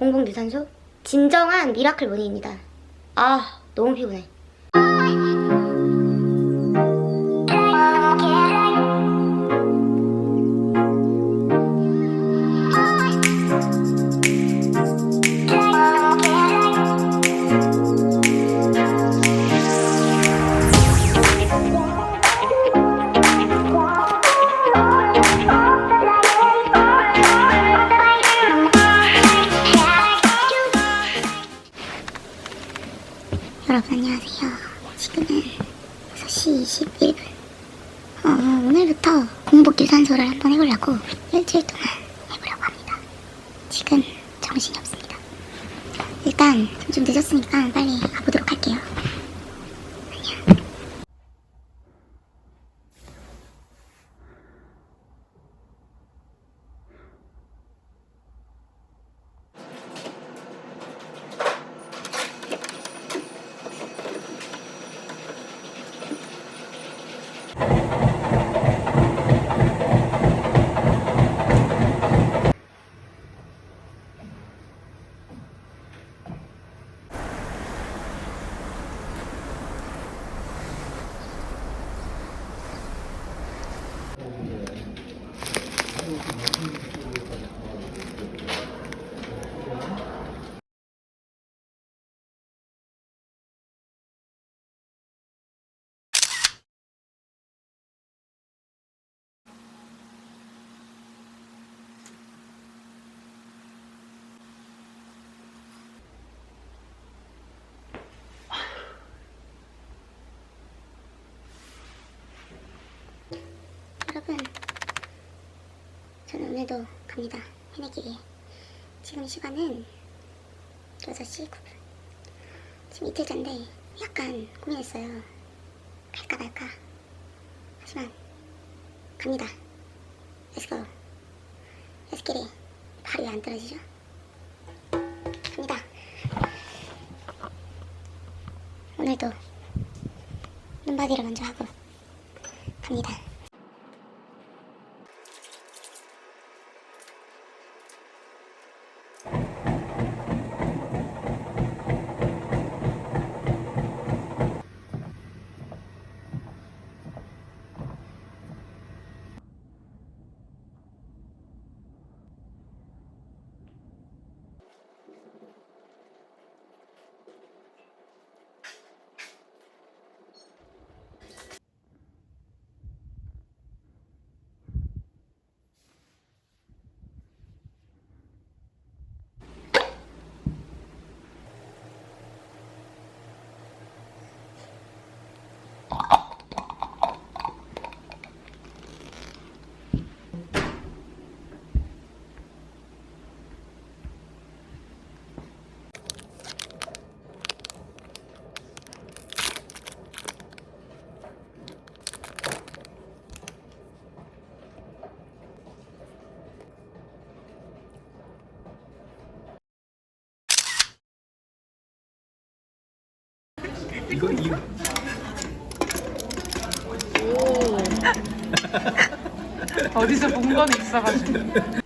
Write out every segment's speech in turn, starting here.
공복유산소 진정한 미라클 모닝입니다. 아 너무 피곤해. 여러분 안녕하세요. 지금은 6시 21분. 어, 오늘부터 공복 유산소를 한번 해보려고 일주일 동안 해보려고 합니다. 지금 정신이 없습니다. 일단 좀 늦었으니까 빨리 가보도록 할게요. 여러분, 저는 오늘도 갑니다. 해내기 위해. 지금 시간은 6시 9분. 지금 이틀째인데 약간 고민했어요. 갈까 말까. 하지만 갑니다. Get it. 발이 왜안 떨어지죠? 갑니다. 오늘도 눈바디를 먼저 하고 갑니다. 이거 이 어디서 본 건 있어가지고.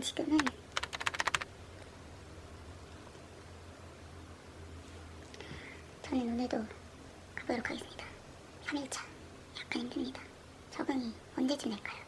지금은 저는 오늘도 가보도록 하겠습니다. 3일차 약간 힘듭니다. 적응이 언제쯤 될까요?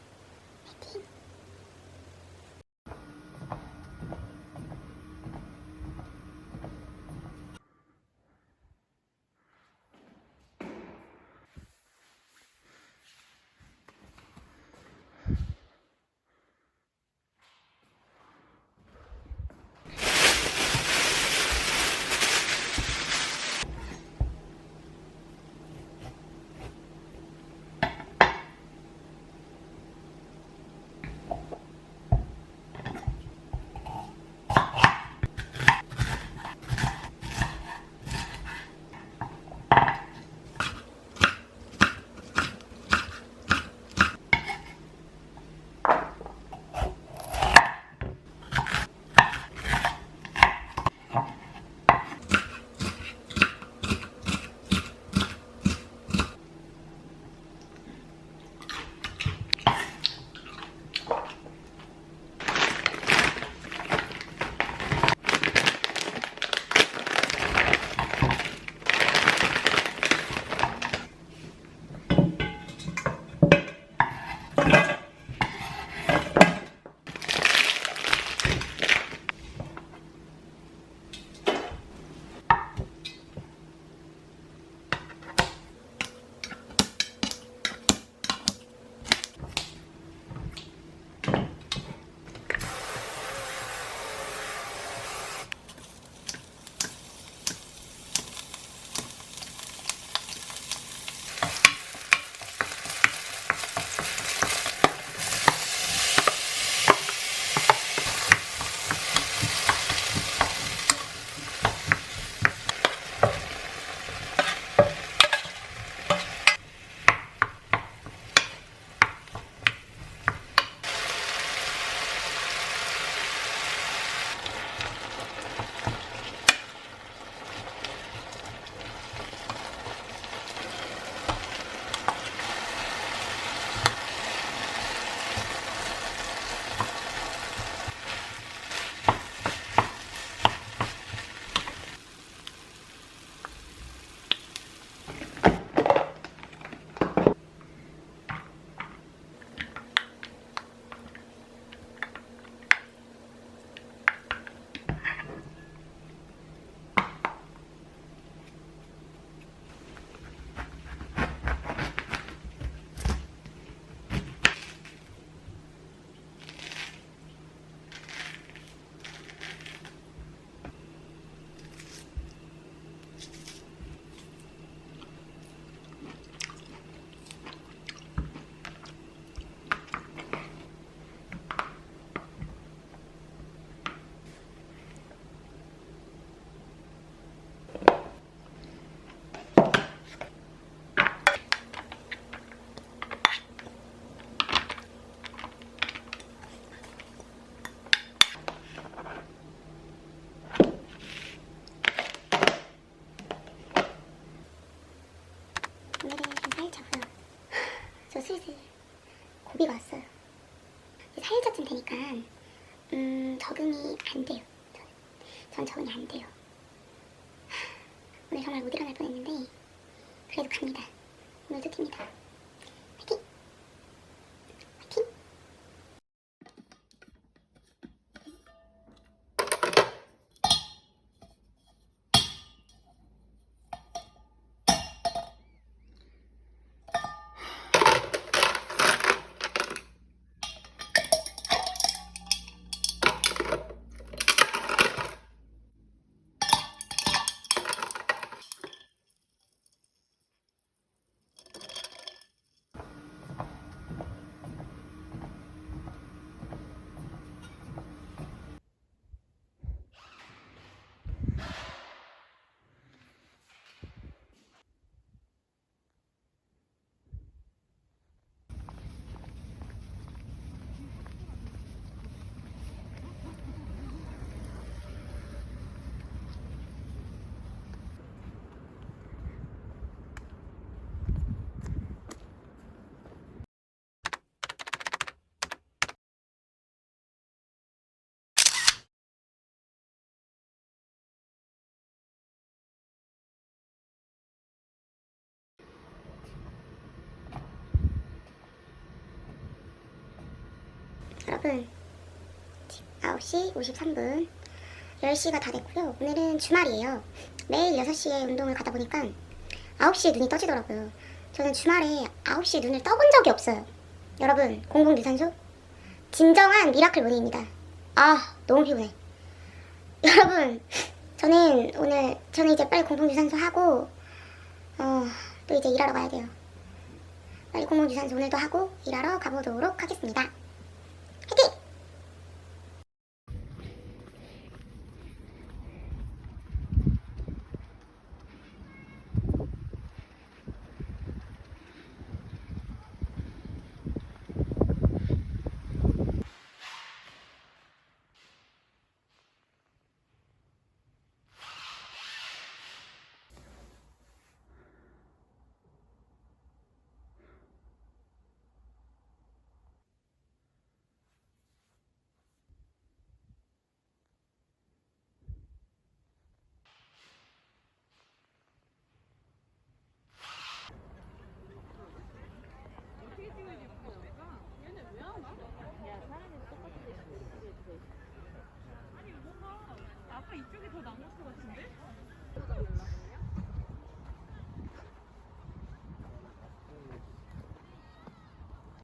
적응이 안 돼요. 전, 전 적응이 안 돼요. 오늘 정말 못 일어날 뻔했는데 그래도 갑니다. 오늘도 튑니다. 10분 9시 53분. 10시가 다 됐고요. 오늘은 주말이에요. 매일 6시에 운동을 가다 보니까 9시에 눈이 떠지더라고요. 저는 주말에 9시에 눈을 떠본 적이 없어요. 여러분 공공유산소? 진정한 미라클 문의입니다. 아 너무 피곤해. 여러분 저는 오늘 저는 이제 빨리 공공유산소 하고 어, 또 이제 일하러 가야 돼요. 빨리 공공유산소 오늘도 하고 일하러 가보도록 하겠습니다. で